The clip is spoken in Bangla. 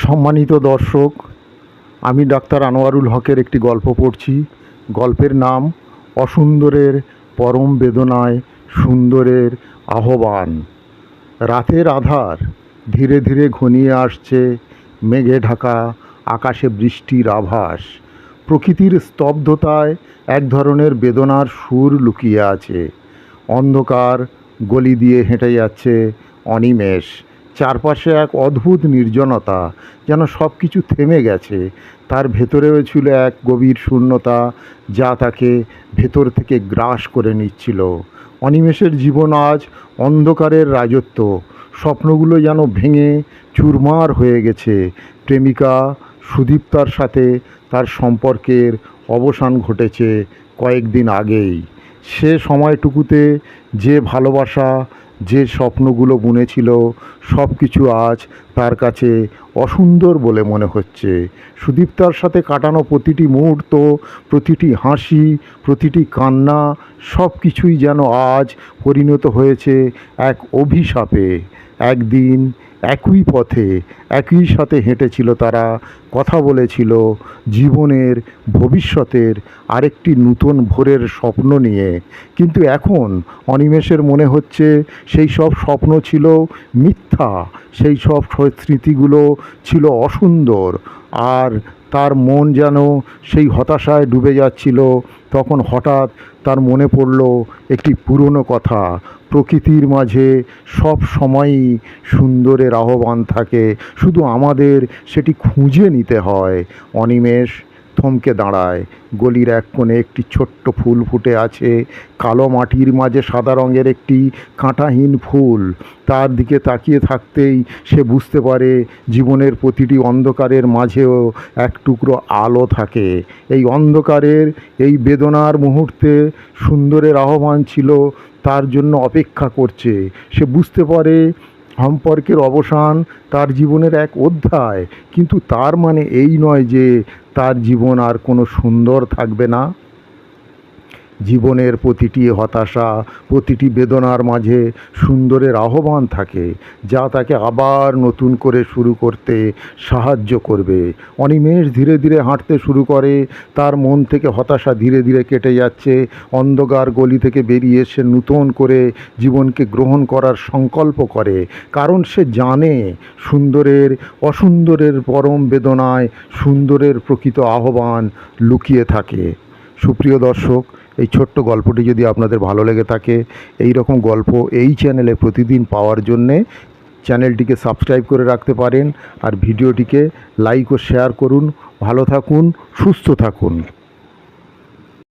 সম্মানিত দর্শক, আমি ডাক্তার আনোয়ারুল হকের একটি গল্প পড়ছি। গল্পের নাম, অসুন্দরের পরম বেদনায় সুন্দরের আহ্বান। রাতের আধার ধীরে ধীরে ঘনিয়ে আসছে মেঘে ঢাকা আকাশে বৃষ্টির আভাস। প্রকৃতির স্তব্ধতায় এক ধরনের বেদনার সুর লুকিয়ে আছে। অন্ধকার গলি দিয়ে হেঁটে যাচ্ছে অনিমেষ। চারপাশে এক অদ্ভুত নির্জনতা, যেন সব কিছু থেমে গেছে। তার ভেতরেও ছিল এক গভীর শূন্যতা, যা তাকে ভেতর থেকে গ্রাস করে নিচ্ছিল। অনিমেষের জীবন আজ অন্ধকারের রাজত্ব। স্বপ্নগুলো যেন ভেঙে চুরমার হয়ে গেছে। প্রেমিকা সুদীপ্তার সাথে তার সম্পর্কের অবসান ঘটেছে কয়েকদিন আগেই। সে সময়টুকুতে যে ভালোবাসা যে স্বপ্নগুলো বুনেছিল সব কিছু আজ তার কাছে অসুন্দর বলে মনে হচ্ছে। সুদীপ্তার সাথে কাটানো প্রতিটি মুহূর্ত, প্রতিটি হাসি, প্রতিটি কান্না সব কিছুই যেন আজ পরিণত হয়েছে এক অভিশাপে। একদিন একই পথে, একই সাথে হেঁটেছিল তারা। কথা বলেছিল জীবনের, ভবিষ্যতের আরেকটি নূতন ভোরের স্বপ্ন নিয়ে। কিন্তু এখন অনিমেষের মনে হচ্ছে সেই সব স্বপ্ন ছিল মিথ্যা, সেই সব স্মৃতিগুলো ছিল অসুন্দর। আর তার মন যেন সেই হতাশায় ডুবে যাচ্ছিল। তখন হঠাৎ তার মনে পড়ল একটি পুরনো কথা। প্রকৃতির মাঝে সব সময়ই সুন্দরের আহ্বান থাকে। শুধু আমাদের সেটি খুঁজে নিতে হয়। অনিমেষ থমকে দাঁড়ায়। গলির এক কোণে একটি ছোট্ট ফুল ফুটে আছে। কালো মাটির মাঝে সাদা রঙের একটি কাঁটাহীন ফুল। তার দিকে তাকিয়ে থাকতেই সে বুঝতে পারে, জীবনের প্রতিটি অন্ধকারের মাঝেও এক টুকরো আলো থাকে। এই অন্ধকারের এই বেদনার মুহূর্তে সুন্দরের আহ্বান ছিল, তার জন্য অপেক্ষা করছে। সে বুঝতে পারে সম্পর্কের অবসান তার জীবনের এক অধ্যায়। কিন্তু তার মানে এই নয় যে তার জীবন আর কোনো সুন্দর থাকবে না। জীবনের প্রতিটি হতাশা, প্রতিটি বেদনার মাঝে সুন্দরের আহ্বান থাকে, যা তাকে আবার নতুন করে শুরু করতে সাহায্য করবে। অনিমেষ ধীরে ধীরে হাঁটতে শুরু করে, তার মন থেকে হতাশা ধীরে ধীরে কেটে যাচ্ছে। অন্ধকার গলি থেকে বেরিয়ে এসে নূতন করে জীবনকে গ্রহণ করার সংকল্প করে, কারণ সে জানে সুন্দরের, অসুন্দরের পরম বেদনায় সুন্দরের প্রকৃত আহ্বান লুকিয়ে থাকে। সুপ্রিয় দর্শক এই ছোট্ট গল্পটি যদি আপনাদের ভালো লেগে থাকে, এই রকম গল্প এই চ্যানেলে প্রতিদিন পাওয়ার জন্যে চ্যানেলটিকে সাবস্ক্রাইব করে রাখতে পারেন আর ভিডিওটিকে লাইক ও শেয়ার করুন। ভালো থাকুন, সুস্থ থাকুন।